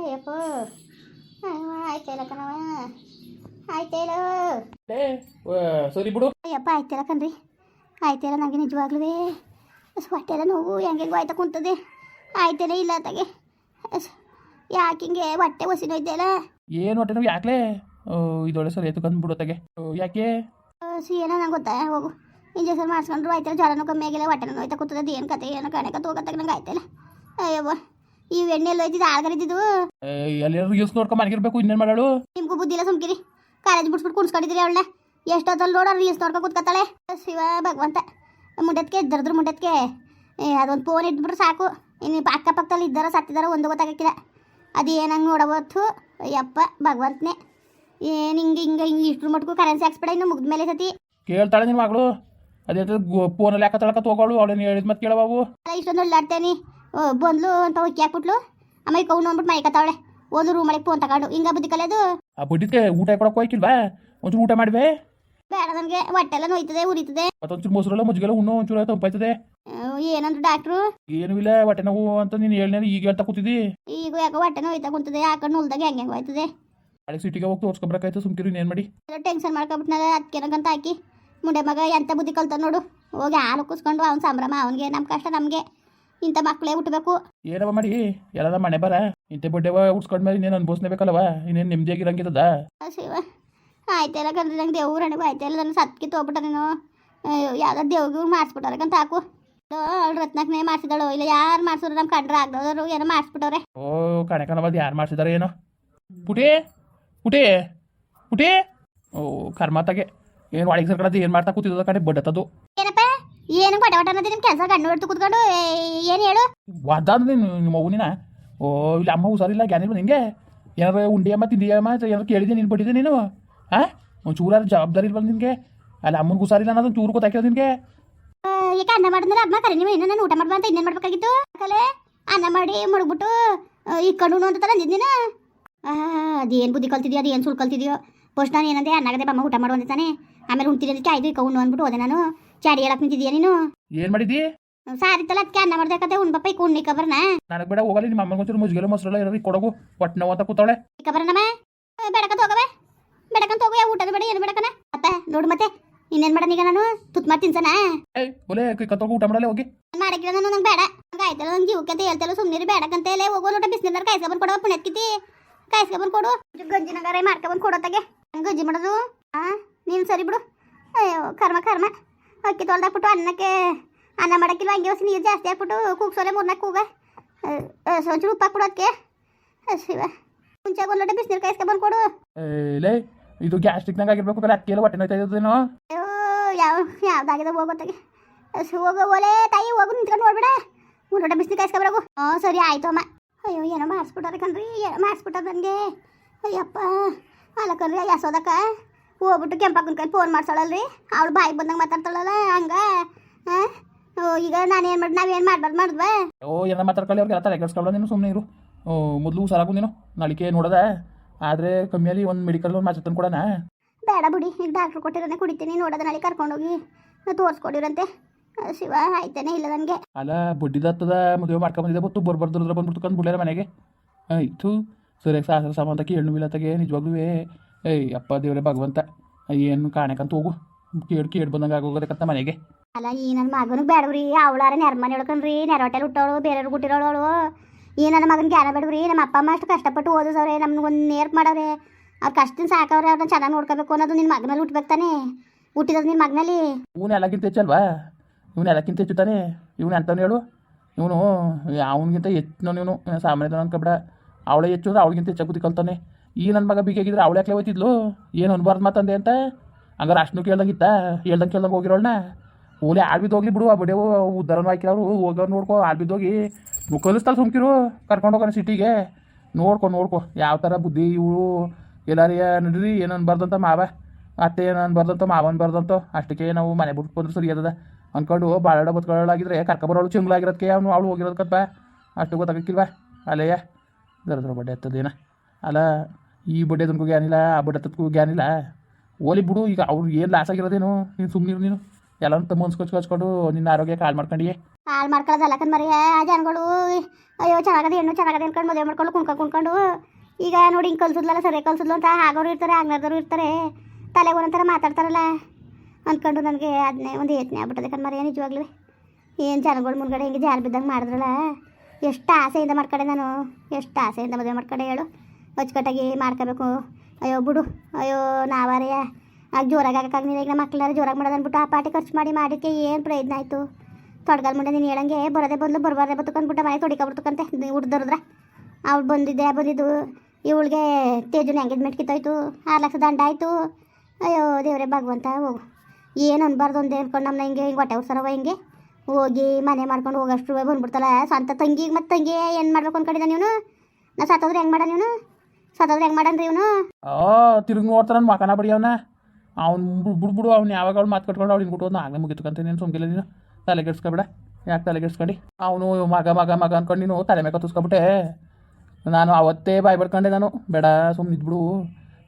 ಅಯ್ಯಪ್ಪ ಆಯ್ತಾಯಿಲ್ಲ ಕಣವ ಆಯ್ತಾಯಿಲ್ಲ ಸರಿ ಬಿಡು. ಅಯ್ಯಪ್ಪ ಆಯ್ತಿಲ್ಲ ಕಣ್ರಿ. ಆಯ್ತಿಲ್ಲ ನನಗೆ ನಿಜವಾಗ್ಲೂ ಹೊಟ್ಟೆಲ್ಲ ನೋವು ಹೆಂಗೆ ಆಯ್ತಾ ಕುಂತದೆ. ಆಯ್ತಿಲ್ಲ ಇಲ್ಲ ತಗೆ ಯಾಕೆ ಹಿಂಗೆ ಹೊಟ್ಟೆ ಹೊಸಿ ನೋಯ್ದೆಲ್ಲ ಏನು ಹೊಟ್ಟೆ ನಾವು ಯಾಕ್ಲೆ? ಇದೊಳ್ಳೆ ಸರಿ ಆಯ್ತು ಕಂದು ಬಿಡೋತ್ತಾಗೆ ಯಾಕೆ? ಸಿ ಏನೋ ನಂಗೆ ಗೊತ್ತಾ ಹೋಗು. ಇಂಜೆಕ್ಷನ್ ಮಾಡಿಸ್ಕೊಂಡ್ರು ಆಯ್ತಲ್ಲ ಜ್ವರನೂ ಕಮ್ಮಿ ಆಗಿಲ್ಲ ಹೊಟ್ಟೆ ನೋಯ್ತಾ ಕೂತದ ಏನು ಕತೆ ಏನೋ ಕಣಕತ್ತು ಹೋಗತ್ತಾಗ ನಂಗೆ ಆಯ್ತಲ್ಲ ಅಯ್ಯವ್ವ. ಈ ಎಣ್ಣೆ ಎಲ್ಲ ಹೋಯ್ತಿದ್ದು ಆಳ್ಗರಿದ್ದು ಎಲ್ಲರೂ ಯೂಸ್ ನೋಡ್ಕೊಂಡು ಮನೆಗಿರ್ಬೇಕು ಇನ್ನೇನ್ ಮಾಡಾಳು? ನಿಮ್ಗೂ ಬುದ್ಧಿ ಇಲ್ಲ ಸುಮ್ಕಿರಿ. ಕಾಲೇಜ್ ಬಿಡ್ಸ್ಬಿಟ್ಟು ಕುಣಿಸ್ಕೊಂಡಿದ್ದೀರಿ ಅವಳನ್ನ. ಎಷ್ಟೊತ್ತಲ್ಲಿ ನೋಡೋ ರೀಲ್ಸ್ ನೋಡ್ಕೊಂಡು ಕೂತ್ಕೊತಾಳೆ ಶಿವ ಭಗವಂತ. ಮುಂಡತ್ಕೆ ಇದ್ದರದ್ರ ಮುಂಡತ್ಕೆ ಅದೊಂದು ಫೋನ್ ಇಟ್ಬಿಟ್ರೆ ಸಾಕು. ಇನ್ನು ಅಕ್ಕಪಕ್ಕದಲ್ಲಿ ಇದ್ದಾರ ಸತ್ತಿದಾರ ಒಂದು ಗೊತ್ತಾಗಕ್ಕಿಲ್ಲ. ಅದು ಏನಂಗೆ ನೋಡಬಹುದು ಯಪ್ಪ ಭಗವಂತನೇ. ಏನು ಹಿಂಗೆ ಹಿಂಗೆ ಹಿಂಗೆ ಇಷ್ಟ್ರ ಮಟ್ಕು ಕರೆನ್ಸಿ ಹಾಕ್ಸ್ಬೇಡ ಇನ್ನು ಮುಗ್ದ ಮೇಲೆ ಸತಿ. ಕೇಳ್ತಾಳೆ ನಿಮ್ಮ ಮಗಳು? ಅದೇ ಫೋನಲ್ಲಿ ಯಾಕೆ ತಳಕ ಹೋಗೋಳು ಅವಳೇನು ಹೇಳಿದ ಮತ್ತೆ ಕೇಳಬಾವು ಅಲ್ಲ ಇಷ್ಟೊಂದು ಒಳ್ಳಾಡ್ತೇನೆ. ಬಂದ್ಲು ಅಂತ ಹೋಗಿ ಹಾಕ್ಬಿಟ್ಲು ಆಮೇಲೆ ಕೌನ್ ಅಂದ್ಬಿಟ್ಟು ಮೈಕತ್ತಾವಳೆ ರೂಮ್ ರೂಮೊಳಗೆ ಫೋನ್ ತಗೊಂಡು. ಹಿಂಗ ಬುದ್ಧಿ ಕಲಿಯೋದು? ಆ ಬುದ್ಧಿಗೆ ಊಟ ಕೊಡಕ್ಕೆ ಹೋಯ್ಕಿಲ್ವಾ? ಒಂಚೂರು ಊಟ ಮಾಡಿವೆ. ಬೇಡ ನನಗೆ ಹೊಟ್ಟೆಲ್ಲ ನೋಯ್ತದೆ ಉರಿತದೆ. ಮತ್ತೊಂಚೂರು ಮೊಸರೆಲ್ಲ ಮಜ್ಜಿಗೆಲ್ಲ ಉಣ್ಣು ಒಂಚೂರು ತಂಪಾಯ್ತದೆ. ಏನಂದ್ರು ಡಾಕ್ಟ್ರು? ಏನು ಇಲ್ಲ ಹೊಟ್ಟೆ ನೋವು ಅಂತ ನೀನು ಹೇಳ್ನೇನು ಈಗ ಹೇಳ್ತಾ ಕೂತಿದ್ದಿ? ಈಗ ಯಾಕೋ ಹೊಟ್ಟೆ ನೋಯ್ತಾ ಕುಂತದೆ ಯಾಕೆ ನೋಲ್ದಾಗ ಹೆಂಗೆ ಹೆಂಗೆ ಹೋಯ್ತದೆ. ಅಲ್ಲಿ ಸಿಟಿಗೆ ಹೋಗಿ ತೋರ್ಸ್ಕೊಬ್ರಕ್ಕಾಯ್ತು ಸುಮ್ಕಿರು ಏನು ಮಾಡಿ? ಟೆನ್ಷನ್ ಮಾಡ್ಕೊಬಿಟ್ನಲ್ಲ ಅದಕ್ಕೇನಕ್ಕಂತ ಹಾಕಿ. ಮುಂಡೆ ಮಗ ಎಂತ ಬುದ್ಧಿ ಕಲ್ತ ನೋಡು. ಹೋಗಿ ಹಾಲು ಕುಸ್ಕೊಂಡು ಅವ್ನು ಸಂಭ್ರಮ ಅವನಿಗೆ ನಮ್ಮ ಕಷ್ಟ ನಮಗೆ. ಇಂಥ ಮಕ್ಕಳೇ ಹುಟ್ಟಬೇಕು. ಏನವ ಮಾಡಿ ಎಲ್ಲ ಮನೆ ಬರ? ಇಂಥ ಬಡ್ಡೆವ ಉಡ್ಸ್ಕೊಂಡ್ಮೇಲೆ ಇನ್ನೇನು ಅನ್ಭವಿಸ್ಲೇಬೇಕಲ್ಲವ? ಇನ್ನೇನು ನೆಮ್ಮದಿಯಾಗಿರಂಗಿದ್ದದ ಶಿವ ಆಯ್ತಲ್ಲ ಕಂದ್ರೆ ನಂಗೆ ದೇವ್ರ ಹಣೆಗೂ ಆಯ್ತಲ್ಲ ನನ್ನ ಸತ್ಕಿ ತೋಗ್ಬಿಟ್ಟ ನೀನು? ಯಾವ್ದೋ ದೇವ್ರಿಗೆ ಮಾಡಿಸ್ಬಿಟ್ಟವ್ರೆ ಹಾಕು. ಅವಳು ರತ್ನಕ್ನೇ ಮಾಡಿಸಿದಳು ಇಲ್ಲ ಯಾರು ಮಾಡಿಸಿದ್ರು ನಮ್ಮ ಕಂಡ್ರ ಆಗ್ದವರು ಏನೋ ಮಾಡಿಸ್ಬಿಟ್ಟವ್ರೆ. ಓ ಕಣಕನವಾದ ಯಾರು ಮಾಡ್ಸಿದಾರೆ ಏನೋ? ಪುಟಿ ಪುಟಿ ಪುಟಿ. ಓ ಕರ್ಮಾತಾಗೆ ಏನು ಒಳಗೆ ಸರ್ಕಡದು ಏನು ಮಾಡ್ತಾ ಕೂತಿದ್ದದ ಕಡೆ ಬಡ್ಡತ್ತದು ಏನಪ್ಪ ಏನು ಪಟ ಪಟ ಅನ್ನೋದು ನಿಮ್ಮ ಕೆಲಸ ಕಣ್ಣು ಹೊಡ್ತು ಕೂತ್ಕೊಂಡು ಏನು ಹೇಳು? ವಾದಾದ ನೀನು ನಿಮ್ಮ ಮಗುನಿನ ಓ ಇಲ್ಲ ಅಮ್ಮ ಹುಷಾರಿಲ್ಲ ಗ್ಯಾನಿಲ್ಲ ನಿಂಗೆ ಏನಾರ ಉಂಡಿ ಅಮ್ಮ ತಿಂಡಿ ಅಮ್ಮ ಏನಾರು ಕೇಳಿದೆ ನೀನು ಬಡ್ಡಿದೆ ನೀನು? ಹಾಂ ಒಂದು ಚೂರಾರ ಜವಾಬ್ದಾರಿ ಇಲ್ವಲ್ಲ ನಿನಗೆ? ಅಲ್ಲ ಅಮ್ಮನ ಹುಷಾರಿಲ್ಲ ಅನ್ನೋದು ಚೂರು ಗೊತ್ತಾಕಿರೋದು ನಿನಗೆ? ಈಗ ಅನ್ನ ಮಾಡಿದ್ರೆ ಅಮ್ಮ ಕರೆ ನೀವು ಇನ್ನೂ ನಾನು ಊಟ ಮಾಡ್ಬಾ ಅಂತ ಇನ್ನೇನು ಮಾಡ್ಬೇಕಾಗಿತ್ತು? ಕಲೆ ಅನ್ನ ಮಾಡಿ ಮುಳುಗ್ಬಿಟ್ಟು ಈ ಕಣ್ಣು ಅಂತ ಅಂದಿದ್ದೀನ ಅದೇನು ಬುದ್ಧಿ ಕಲ್ತಿದ್ಯೋ ಏನು ಸುಳ್ಳು ಕಲ್ತಿದ್ಯೋ? ಫಸ್ಟ್ ನಾನು ಏನಂದೆ ಅನ್ನಗದೆ ಬಮ್ಮ ಊಟ ಮಾಡು ಅಂತಾನೆ ಆಮೇಲೆ ಉಣ್ತಿರೋದಕ್ಕೆ ಆಯ್ತು ಈಗ ಉಣ್ಣು ಅಂದ್ಬಿಟ್ಟು ಹೋದೆ ನಾನು. ಚಾಡಿ ಹೇಳಕ್ ನಿಂತಿದ್ಯಾ ನೀನು? ಏನು ಸಾರಿ ತಲ ಅದಕ್ಕೆ ಅನ್ನ ಮಾಡ್ಬೇಕತ್ತೆ ಉಣ್ಬಪ್ಪ ಈಗ ಉಣ್ಣಿ ಕಬರ್ನ. ನನಗ್ ಬೇಡ ಹೋಗಲಿ ನಿಮ್ಮ ಅಮ್ಮನ ಒಂಚೂರು ಮುಜ್ಗೆಲ್ಲ ಮೊಸರೆಲ್ಲ ಏನಾರು ಕೊಡಗು ಹೊಟ್ಟೆ ನೋವು ಅಂತ ಕೂತಾವಳೆ. ಕಬರ್ನಮ್ಮ ಬೇಡಕಂತ ಹೋಗವೆ. ಬೇಡಕಂತ ಹೋಗು ಊಟದ ಬೇಡ ಏನು ಬೇಡಕನ ಅಪ್ಪ ನೋಡು ಮತ್ತೆ ಇನ್ನೇನ್ ಮಾಡನ ಈಗ ನಾನು? ತುತ್ ಮಾಡಿ ತಿನ್ಸನ ಏಯ್ ಒಲೆ ಕತ್ತೋಗ ಊಟ ಮಾಡಲ್ಲ ಹೋಗಿ. ಮಾಡಕ್ಕಿಲ್ಲ ನಾನು ನಂಗೆ ಬೇಡ. ನಂಗೆ ಆಯ್ತಲ್ಲ ನಂಗೆ ಜೀವಕ್ಕೆ ಹೇಳ್ತಲ್ಲ ಸುಮ್ಮನೆ ಬೇಡಕ್ಕಂತ ಹೇಳಿ ಹೋಗೋ ಲೋಟ ಬಿಸಿನೀರ ಕಾಯಿಸ್ಕೊಂಡ್ ಕೊಡೋ ಪುಣ್ಯತ್ಕಿತಿ ಕಾಯಿಸ್ಕೊಂಡ್ ಕೊಡು. ಗಂಜಿ ನಂಗಾರೆ ಮಾಡ್ಕೊಂಡ್ ಕೊಡೋತಾಗೆ ಗಂಜಿ ಮಾಡೋದು? ಆ ನೀನು ಸರಿ ಬಿಡು. ಅಯ್ಯೋ ಕರ್ಮ ಕರ್ಮ. ಅಕ್ಕಿ ತೊಳ್ದಾಕ್ಬಿಟ್ಟು ಅನ್ನಕ್ಕೆ ಅನ್ನ ಮಾಡಕ್ಕಿಲ್ಲ ಹಂಗೆ ಹೊಸ ನೀರು ಜಾಸ್ತಿ ಹಾಕ್ಬಿಟ್ಟು ಕೂಗ್ಸೋಲೆ ಮೂರ್ನಾಲ್ಕು ಕೂಗ. ಒಂಚೂರು ಉಪ್ಪು ಹಾಕ್ಬಿಡು ಅದಕ್ಕೆ ಶಿವ. ಮುಂಚೆ ಒಂದು ಲೋಟ ಬಿಸಿನೀರು ಕಾಯಿಸ್ಕೊಂಡ್ ಕೊಡು. ಲೇ ಇದು ಗ್ಯಾಸ್ಟ್ರಿಕ್ನಾಗ ಆಗಿರ್ಬೇಕು ಕರೆ ಅಕ್ಕಿ ಎಲ್ಲ ಹೊಟ್ಟೆ ನೋಯ್ತಾ ಇದ್ದೇನೋ ಯಾವ ಯಾವ್ದಾಗಿದೆ ಹೋಗೋತ್ತಾಗೆ ಹೋಗೋ ಓಲೆ ತಾಯಿ ಹೋಗು ನಿಂತ್ಕೊಂಡು ನೋಡ್ಬೇಡ. ಮೂರು ಲೋಟ ಬಿಸಿನೀರು ಕಾಯಿಸ್ಕೊಬರಗು ಹ್ಞೂ ಸರಿ ಆಯ್ತು ಅಮ್ಮ. ಅಯ್ಯೋ ಏನೋ ಮಾಡಿಸ್ಬಿಟ್ಟಾರೆ ಕಣ್ರಿ ಏನೋ ಮಾಡಿಸ್ಬಿಟ್ಟಾರ ನನಗೆ ಅಯ್ಯಪ್ಪ ಅಲ್ಲ ಕಣ್ರಿ ಯಸೋದಕ್ಕ ಹೋಗ್ಬಿಟ್ಟು ಕೆಂಪಕ್ಕನ ಕೈ ಫೋನ್ ಮಾಡ್ಸೋಳಲ್ರಿ? ಅವ್ಳು ಬಾಯಿಗೆ ಬಂದಂಗೆ ಮಾತಾಡ್ತಾಳಲ್ಲ ಹಂಗೆ? ಹಾಂ ಈಗ ನಾನು ಏನು ಮಾಡಿ ನಾವೇನು ಮಾಡ್ಬಾರ್ದು ಮಾಡಿದ್ವಾ? ಓ ಏನೋ ಮಾತಾಡ್ಕೊಳ್ಳಿ ಅವ್ರಿಗೆ ತಲೆ ಕೆಡ್ಸ್ಕೊಳ್ಳೋ ನೀನು ಸುಮ್ಮನೆ ಇರು. ಓ ಮೊದಲು ಹುಷಾರಾಗು ನೀನು. ನಳಿಕೆ ನೋಡದ. ಆದರೆ ಕಮ್ಮಿಯಲ್ಲಿ ಒಂದು ಮೆಡಿಕಲ್ ಒಂದು ಮಾತ್ರ ತಂದು ಕೊಡೋಣ ಬೇಡ ಬಿಡಿ ಈಗ ಡಾಕ್ಟ್ರು ಕೊಟ್ಟಿರೋನೆ ಕುಡಿತೀನಿ. ನೋಡೋದ ನಾಳೆ ಕರ್ಕೊಂಡೋಗಿ ತೋರಿಸ್ಕೊಡಿರಂತೆ ಶಿವ ಆಯ್ತೇನೆ ಇಲ್ಲ ನನಗೆ. ಅಲ್ಲ ಬುಡ್ಡಿದತ್ತದ ಮದುವೆ ಮಾಡ್ಕೊಂಬಂದಿದ್ದೆ ಬತ್ತು ಬರ್ಬಾರ್ದ್ರ ಬಂದ್ಬಿಟ್ಟು ಕಂದು ಬಿಡ್ಲಾರ ಮನೆಗೆ. ಆಯ್ತು. ಸರಿಯಾಗಿ ಸಾಹಸ ಸಾಮಾನ್ ತಗಿ ಹೆಣ್ಣು ತಗೆ ನಿಜವಾಗ್ಲೂ ಏಯ್ ಅಪ್ಪ ದೇವ್ರೆ ಭಗವಂತ ಏನು ಕಾಣಕಂತ ಹೋಗು. ಕೇಳಿ ಕೇಳಿ ಬಂದಂಗೆ ಆಗೋಗೋದಕ್ಕಂತ ಮನೆಗೆ. ಅಲ್ಲ ಈ ನನ್ನ ಮಗನಿಗೆ ಬೇಡವ್ರಿ ಅವಳಾರ ನೆರಮನೆ ಹೇಳ್ಕೊಂಡ್ರಿ ನೆರವಟೆಲ್ ಹುಟ್ಟೋಳು ಬೇರೆಯವ್ರು ಹುಟ್ಟಿರೋಳು. ಈ ನನ್ನ ಮಗನಿಗೆ ಜ್ಞಾನ ಬೇಡವ್ರಿ ನಮ್ಮ ಅಪ್ಪ ಅಮ್ಮ ಅಷ್ಟು ಕಷ್ಟಪಟ್ಟು ಓದಿಸವ್ರೆ ನಮ್ಗೆ ಒಂದು ನೇರ್ಪ್ ಮಾಡವ್ರೆ. ಅವ್ರು ಕಷ್ಟನ ಸಾಕವ್ರೆ ಅವ್ರನ್ನ ಚೆನ್ನಾಗಿ ನೋಡ್ಕೋಬೇಕು ಅನ್ನೋದು ನಿನ್ನ ಮಗನಲ್ಲಿ ಹುಟ್ಬೇಕು ತಾನೆ. ಹುಟ್ಟಿರೋದು ನಿನ್ನ ಮಗನಲ್ಲಿ. ಇವನು ಎಲ್ಲಕ್ಕಿಂತ ಹೆಚ್ಚಲ್ವಾ ಇವನು ಎಲ್ಲಕ್ಕಿಂತ ಹೆಚ್ಚು ತಾನೆ? ಇವನು ಅಂತವ್ನು ಹೇಳು? ಇವನು ಅವನಿಗಿಂತ ಹೆಚ್ಚು ಇವನು ಸಾಮಾನ್ಯ ಅನ್ಕೊಬೇಡ ಅವಳೇ ಹೆಚ್ಚು ಅಂದ್ರೆ ಅವಳಿಗಿಂತ ಹೆಚ್ಚಾಗಿ ಕಲ್ತಾನೆ. ಈ ನನ್ನ ಮಗ ಬಿಗಿಯಾಗಿದ್ರೆ ಅವಳು ಯಾಕೆ ಹೋಯ್ತಿದ್ಲು? ಏನು ಅನ್ಬಾರ್ದು ಮಾತಂದೆ ಅಂತ? ಹಂಗಾರೆ ಅಷ್ಟು ಕೇಳ್ದಂಗಿತ್ತ ಹೇಳ್ದಂಗೆ ಕೇಳ್ದಂಗೆ ಹೋಗಿರೋಣ ಓಲೆ ಹೋಗ್ಲಿ ಬಿಡು, ಆ ಬಡಿಯವು ಉದ್ದಾರನು ಹಾಕಿರೋರು ಹೋಗೋರು ನೋಡ್ಕೊ ಹೋಗಿ ಕಲಿಸ್ತಾಳೆ ಸುಮ್ಕಿರು, ಕರ್ಕೊಂಡು ಹೋಗೋಣ ಸಿಟಿಗೆ. ನೋಡ್ಕೊ ನೋಡ್ಕೊ, ಯಾವ ಥರ ಬುದ್ಧಿ ಇವಳು. ಎಲ್ಲಾರಿಯ ನಡ್ರಿ, ಏನು ಅನ್ಬಾರ್ದಂತ ಮಾವ. ಅತ್ತೆ ಏನು ಅನ್ಬಾರ್ದಂತ ಮಾವನ್ ಬರ್ದಂತ ಅಷ್ಟಕ್ಕೆ ನಾವು ಮನೆ ಬಿಟ್ಟು ಬಂದ್ರೆ ಸರಿ ಅದ ಅಂದ್ಕೊಂಡು ಬಾಳಾಡ ಬತ್ಕೊಳ್ಳಾಗಿದ್ರೆ ಕರ್ಕೊಬರೋಳು ಚಿಂಗ್ಲಾಗಿರೋದಕ್ಕೆ ಅವನು, ಅವಳು ಹೋಗಿರೋದಕ್ಕಪ್ಪ ಅಷ್ಟು ಗೊತ್ತಾಗಕ್ಕಿಲ್ವಾ? ಅಲ್ಲಯ್ಯ ದರದ್ರ ಬಡ್ಡೆ ಹತ್ತದೇನ. ಅಲ್ಲ ಈ ಬಡ್ಡೆ ತನಕ ಗ್ಯಾನಿಲ್ಲ ಆ ಬಡ್ಡೆ ತನಕ ಗ್ಯಾನಿಲ್ಲ ಓಲಿ ಬಿಡು, ಈಗ ಅವ್ರು ಏನು ಲಾಸ್ ಆಗಿರೋದೇನು? ನೀನು ಸುಮ್ಮನಿರು ನೀನು. ಎಲ್ಲನೂ ಮುನ್ಸ್ಕೊಚ್ ಕಚ್ಕೊಂಡು ನಿನ್ನ ಆರೋಗ್ಯ ಕಾಲ್ ಮಾಡ್ಕೊಂಡಿ ಹಾಳು ಮಾಡ್ಕೊಳ್ಳೋದಲ್ಲ ಕಣ್ ಮರಿ ಆ ಜನಗಳು ಅಯ್ಯೋ, ಚೆನ್ನಾಗದೆ, ಹೆಣ್ಣು ಚೆನ್ನಾಗದ ಅನ್ಕೊಂಡು ಮದುವೆ ಮಾಡ್ಕೊಂಡು ಕುಣ್ಕೊಂಡು ಕುಣ್ಕೊಂಡು. ಈಗ ನೋಡಿ ಹಿಂಗೆ ಕಲ್ಸಿದ್ಲಲ್ಲ, ಸರಿ ಕಲ್ಸಿದ್ಲು ಅಂತ ಆಗೋರು ಇರ್ತಾರೆ ಆಗ್ನದವ್ರು ಇರ್ತಾರೆ. ತಲೆಗೆ ಒಂಥರ ಮಾತಾಡ್ತಾರಲ್ಲ. ಅಂದ್ಕೊಂಡು ನನಗೆ ಅದನ್ನೇ ಒಂದು ಯೋಚನೆ ಆಗ್ಬಿಟ್ಟದೆ ಕಣ್ ಮರಿ ನಿಜವಾಗ್ಲೂ. ಏನು ಜನಗಳು ಮುಂದ್ಗಡೆ ಹಿಂಗೆ ಜಾರು ಬಿದ್ದಂಗೆ ಮಾಡಿದ್ರಲ್ಲ. ಎಷ್ಟು ಆಸೆಯಿಂದ ಮಾಡ್ಕೊಂಡೆ ನಾನು. ಎಷ್ಟು ಆಸೆಯಿಂದ ಮದುವೆ ಮಾಡ್ಕೊಂಡೆ ಹೇಳು. ಅಚ್ಚುಕಟ್ಟಾಗಿ ಮಾಡ್ಕೋಬೇಕು. ಅಯ್ಯೋ ಬಿಡು. ಅಯ್ಯೋ ನಾವಾರೆಯ ಆಗ ಜೋರಾಗಿ ಆಗಕ್ಕಾಗಿಲ್ಲ ಈಗ ನಮ್ಮ ಮಕ್ಕಳೆಲ್ಲ ಜೋರಾಗಿ ಮಾಡೋದು ಆ ಪಾಟಿ ಖರ್ಚು ಮಾಡಿ ಮಾಡಿಕ್ಕೆ ಏನು ಪ್ರಯತ್ನ ಆಯಿತು? ತೊಡಗಲ್ ಮುಂಡೆ ನೀನು ಹೇಳಂಗೆ ಬರೋದೇ ಬಂದು ಬರಬಾರ್ದೆ ಬತ್ತಕೊಂಡ್ಬಿಟ್ಟ ಮನೆ ತೊಡಿಕೊಬಿಡ್ತಕ್ಕಂತೆ. ಹುಡ್ದರ್ದ್ರ ಅವ್ಳು ಬಂದಿದ್ದೆ ಬಂದಿದ್ದು. ಇವಳಿಗೆ ತೇಜುನ ಎಂಗೇಜ್ಮೆಂಟ್ ಕಿತ್ತೋಯ್ತು. ಆರು ಲಕ್ಷ ದಂಡ ಆಯಿತು. ಅಯ್ಯೋ ದೇವರೇ ಭಗವಂತ, ಹೋಗು. ಏನು ಅನ್ಬಾರ್ದು ಒಂದು ಅಂದ್ಕೊಂಡು ನಮ್ಮನ್ನ ಹಿಂಗೆ ಹಿಂಗೆ ಹೊಟ್ಟೆ ಉಸರವ ಹಿಂಗೆ ಹೋಗಿ. ಮನೆ ಮಾಡ್ಕೊಂಡು ಹೋಗೋಷ್ಟು ಬಂದ್ಬಿಡ್ತಲ್ಲ. ಸ್ವಂತ ತಂಗಿಗೆ ಮತ್ತು ತಂಗಿ ಏನು ಮಾಡ್ಬೇಕು ಅನ್ಕೊಂಡಿದ್ದ ನೀನು? ನಾ ಸತ್ತೋದ್ರೆ ಹೆಂಗೆ ಮಾಡ ನೀನು? ಸತ್ತೋದ್ರೆ ಹೆಂಗೆ ಮಾಡನ್ರಿ ಇವನು? ಆ, ತಿರುಗಿ ನೋಡ್ತಾನ ಮಕನ ಬಡಿ ಅವನ. ಅವ್ನು ಬಿಡ್ಬಿಡು ಅವ್ನು ಯಾವಾಗ ಅವ್ಳು ಮಾತು ಕಟ್ಕೊಂಡು ಅವ್ಳಿಗೆ ಬಿಟ್ಟು ಆಗಲೇ ಮುಗಿತಕ್ಕಂತ ನೀನು ಸುಮ್ಗಿಲ್ಲ ನೀನು. ತಲೆ ಕೆಡ್ಸ್ಕೊಬೇಡ. ಯಾಕೆ ತಲೆ ಕೆಡ್ಸ್ಕೊಂಡು? ಅವನು ಮಗ ಮಗ ಮಗ ಅನ್ಕೊಂಡು ನೀನು ತಲೆ ಮೇಲೆ ಕತ್ತಿಸ್ಕೊಬಿಟ್ಟೆ. ನಾನು ಅವತ್ತೇ ಬಾಯ್ ಬಡ್ಕೊಂಡೆ ನಾನು. ಬೇಡ ಸುಮ್ಮನೆ ಇದ್ಬಿಡು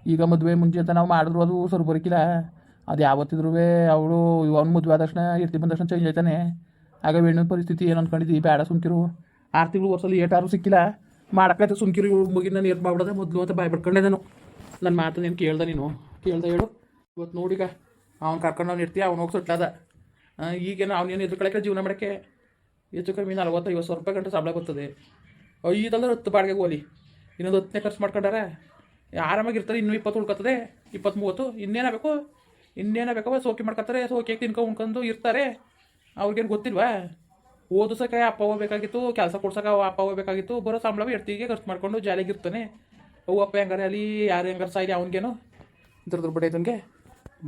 ಈಗ ಮದುವೆ ಮುಂಚೆ ಅಂತ ನಾವು ಮಾಡಿದ್ರು ಅದು ಸರಿ ಬರೋಕಿಲ್ಲ. ಅದು ಯಾವತ್ತಿದ್ರು ಅವಳು ಅವ್ನು ಮದುವೆ ಆದ ತಕ್ಷಣ, ಇರ್ತಿ ಬಂದ ತಕ್ಷಣ ಚೇಂಜ್ ಆಯ್ತಾನೆ. ಆಗ ಹೆಣ್ಣಿನ ಪರಿಸ್ಥಿತಿ ಏನು ಅನ್ಕೊಂಡಿದ್ದಿ ಬೇಡ ಸುಮ್ಕಿರು. ಆರು ತಿಂಗಳು ವರ್ಷದಲ್ಲಿ ಏಟಾರು ಸಿಕ್ಕಿಲ್ಲ. ಮಾಡಕ್ಕೈತೆ ಸುಮ್ಕಿರು ಮುಗಿ ನಾನು ಏಟ್ ಮಾಡ್ಬಿಡೋದೆ ಮೊದಲು ಅಂತ ಬಾಯ್ ಬಿಡ್ಕೊಂಡೆ ನಾನು ನನ್ನ ಮಾತು ನೀನು ಕೇಳ್ದೆ ನೀನು. ಕೇಳ್ದೆ ಹೇಳು. ಇವತ್ತು ನೋಡಿಗ ಅವ್ನು ಕರ್ಕೊಂಡು ಅವ್ನು ಇರ್ತೀಯ ಅವ್ನು ಹೋಗಿ ಸುಟ್ಲಾದ ಈಗೇನು ಅವನೇನು ಎದುರ್ಕೊಳಕ್ಕೆ ಜೀವನ ಮಾಡೋಕ್ಕೆ? ಹೆಚ್ಚು ಕಮ್ಮಿ ನಲ್ವತ್ತು ಐವತ್ತು ಸಾವಿರ ರೂಪಾಯಿ ಗಂಟೆ ಸಂಬಳ ಬರ್ತದೆ. ಐದಲ್ಲ ಹತ್ತು ಬಾಡಿಗೆ ಹೋಲಿ. ಇನ್ನೊಂದು ಹತ್ತನೇ ಖರ್ಚು ಮಾಡ್ಕೊಂಡಾರ? ಆರಾಮಾಗಿರ್ತಾರೆ, ಇನ್ನೂ ಇಪ್ಪತ್ತು ಉಳ್ಕೊತದೆ ಇಪ್ಪತ್ತು ಮೂವತ್ತು ಇನ್ನೇನಾಗಬೇಕು ಇನ್ನೇನಾಗಬೇಕವ ಸೋಕೆ ಮಾಡ್ಕೊತಾರೆ ಸೋಕೆ ತಿನ್ಕೊ ಉಣ್ಕೊಂಡು ಇರ್ತಾರೆ. ಅವ್ರಿಗೇನು ಗೊತ್ತಿಲ್ವಾ? ಓದಿಸೋಕೆ ಅಪ್ಪ ಹೋಗ್ಬೇಕಾಗಿತ್ತು ಕೆಲಸ ಕೊಡ್ಸಕ ಅಪ್ಪ ಹೋಗ್ಬೇಕಾಗಿತ್ತು ಬರೋ ಸಂಬಳ ಎಡ್ತಿಗೆ ಖರ್ಚು ಮಾಡ್ಕೊಂಡು ಜಾಲಿಗಿರ್ತಾನೆ ಅವು ಅಪ್ಪ ಹೆಂಗಾರೆ ಅಲ್ಲಿ, ಯಾರು ಹೆಂಗಾರ ಸಾಯ್ಲಿ ಅವನಿಗೇನು? ಇದ್ರ ಇದನ್ಗೆ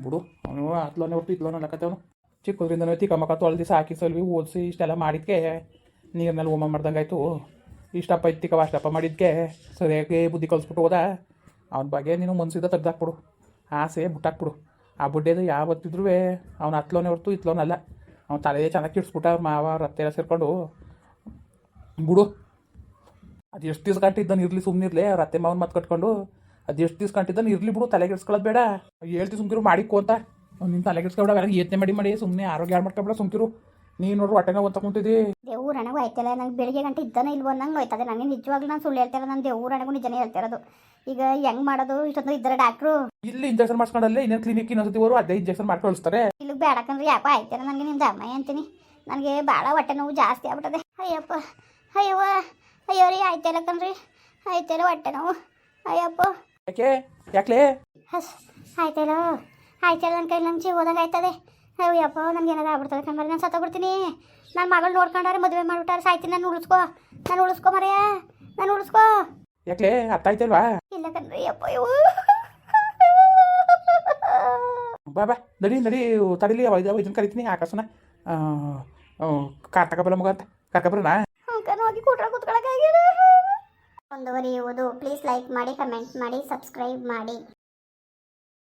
ಬಿಡು, ಅವನು ಆತ್ಲೋನೇ ಹೊರತು ಇತ್ಲೋನೆ ಅಲ್ಲಕತ್ತೆ ಅವನು. ಚಿಕ್ಕದ್ರಿಂದ ತಿಕ್ಕ ಮಕ್ಕ ತೊಳ್ದು ಸಾಕಿ ಸಲ್ವಿ ಓದಿಸಿ ಇಷ್ಟೆಲ್ಲ ಮಾಡಿದ್ಕೆ, ನೀರಿನಲ್ಲಿ ಹೋಮ ಮಾಡ್ದಂಗಾಯ್ತು. ಇಷ್ಟಪ್ಪ ಇತ್ತಿಕವ ಅಷ್ಟಪ್ಪ ಮಾಡಿದ್ಕೆ, ಸರಿಯಾಗಿ ಬುದ್ಧಿ ಕಲಿಸ್ಬಿಟ್ಟು ಹೋದ. ಅವನ ಬಗ್ಗೆ ನೀನು ಮನ್ಸಿದ ತೆಗ್ದಾಕ್ಬಿಡು. ಆಸೆ ಬುಟ್ಟಾಕ್ಬಿಡು ಆ ಬುಡ್ಡೆದು ಯಾವತ್ತಿದ್ರೂ ಅವ್ನು ಅತ್ಲೋನೇ ಹೊರತು ಇತ್ಲೋನಲ್ಲ. ಅವ್ನು ತಲೆ ಚೆನ್ನಾಗಿ ಕಿಡ್ಸ್ಬಿಟ್ಟ ಮಾವ ಅವ್ರ ಅತ್ತೆ ಎಲ್ಲ ಸೇರ್ಕೊಂಡು ಬಿಡು ಅದು ಎಷ್ಟು ದಿವ್ಸ ಗಂಟಿದ್ದಾನೆ ಇರಲಿ ಸುಮ್ಮನಿರ್ಲಿ ಅವ್ರ ಅತ್ತೆ ಮಾವನ ಮಾತು ಕಟ್ಕೊಂಡು, ಅದು ಎಷ್ಟು ದಿವ್ಸ ಗಂಟಿದ್ದಾನೆ ಇರಲಿ ಬಿಡು ತಲೆ ಕೆಡ್ಸ್ಕೊಳ್ಳೋದು ಬೇಡ. ಹೇಳ್ತಿ ಸುಮ್ಕಿರು, ಮಾಡಿಕೋ ಅಂತ. ನಿನ್ನ ತಲೆ ಕೆಡ್ಸ್ಕೊಬೇಡ, ಬೇಡ ಯತ್ನೆ ಮಾಡಿ ಮಾಡಿ ಸುಮ್ಮನೆ ಆರೋಗ್ಯ ಹಾಳು ಮಾಡ್ಕೊಬೇಡ, ಸುಮ್ಕಿರು. ನೀನು ನೋಡ್ರು ಹೊಟ್ಟೆನ ತಗೊಂಡಿದ್ದಿ ದೇವ್ರ ದೇವ್ರಣಗೂ ಆಯ್ತಲ್ಲ ನಂಗೆ ಬೆಳಿಗ್ಗೆ ಗಂಟೆ ಇದ್ದಾನೆ ಇಲ್ವೋ ನಂಗೆ ಹೋಯ್ತದೆ. ನನಗೆ ನಿಜವಾಗ್ಲೂ ನಾನು ಸುಳ್ಳು ಹೇಳ್ತಿಲ್ಲ ನಾನು ದೇವ್ರಣಗೂ ನಿಜನೇ ಹೇಳ್ತಿರೋದು ಈಗ ಹೆಂಗ್ ಮಾಡೋದು? ಇಷ್ಟೊಂದು ಇದ್ದಾರೆ ಡಾಕ್ಟ್ರು ಇಲ್ಲಿ ಇಂಜೆಕ್ಷನ್ ಮಾಡ್ಸ್ಕೊಂಡಲ್ಲೇ ಇನ್ನೊಂದು ಕ್ಲಿನಿಕ್ ಇನ್ನೊಂದು ಅವರು ಅದೇ ಇಂಜೆಕ್ಷನ್ ಮಾಡಿ ಇಲ್ಲಿ ಬೇಡಕನ್ರಿ ಬೇಡಕಂದ್ರೆ ಯಾಕೋ ಆಯ್ತಿಲ್ಲ ನನಗೆ ನಿಮ್ದು ಅಮ್ಮ ಅಂತೀನಿ. ನನಗೆ ಭಾಳ ಹೊಟ್ಟೆ ನೋವು ಜಾಸ್ತಿ ಆಗ್ಬಿಟ್ಟದೆ. ಅಯ್ಯಪ್ಪ ಅಯ್ಯವ್ವ ಅಯ್ಯೋ ರೀ ಆಯ್ತಿಲ್ಲ ಕಣ್ರಿ. ಆಯ್ತಿಲ್ಲ ಹೊಟ್ಟೆ ನೋವು. ಅಯ್ಯಪ್ಪ. ಯಾಕೆ? ಯಾಕ್ಲೇ? ಹಸ್ ಆಯ್ತಲ್ಲ ಆಯ್ತಲ್ಲ ನನ್ನ ಕೈ ನಮ್ಮ ಹೋದಂಗೆ ಆಯ್ತದೆ. ಅಯ್ಯಪ್ಪ ನಮ್ಗೆ ಏನಾದ್ರು ಆಗ್ಬಿಡ್ತದೆ ಕಣ್ಮರಿ ನಾನು ಸತ್ತೋಗ್ಬಿಡ್ತೀನಿ. ನನ್ನ ಮಗಳು ನೋಡ್ಕೊಂಡಾರೆ ಮದುವೆ ಮಾಡ್ಬಿಟ್ಟಾರೆ ಸಾಯ್ತೀನಿ ನಾನು ಉಳಿಸ್ಕೋ ನಾನು ಉಳಿಸ್ಕೊ ಮರೆಯ ನಾನು ಉಳಿಸ್ಕೋ. ಯಾಕೆ ಅರ್ಥ ಆಯ್ತಲ್ವಾ? ಇಲ್ಲ ಕಣ್ರಿ ಇವು ಬಾ ಬಾ ನಡಿ ನಡಿ ತಡಿಲಿ ವೈದ್ಯ ವೈದ್ಯನ ಕರಿತೀನಿ ಆಕಾಶನ. ಕಾರ್ ತಗೊಬಲ್ಲ ಮಗ ಅಂತ ಕರ್ಕೊಬರೋಣ ಹೋಗಿ ಕೂಟ್ರ ಕೂತ್ಕೊಳಕ್ಕಾಗಿಲ್ಲ ಮುಂದುವರಿಯುವುದು ಪ್ಲೀಸ್ ಲೈಕ್ ಮಾಡಿ ಕಮೆಂಟ್ ಮಾಡಿ ಸಬ್ಸ್ಕ್ರೈಬ್ ಮಾಡಿ.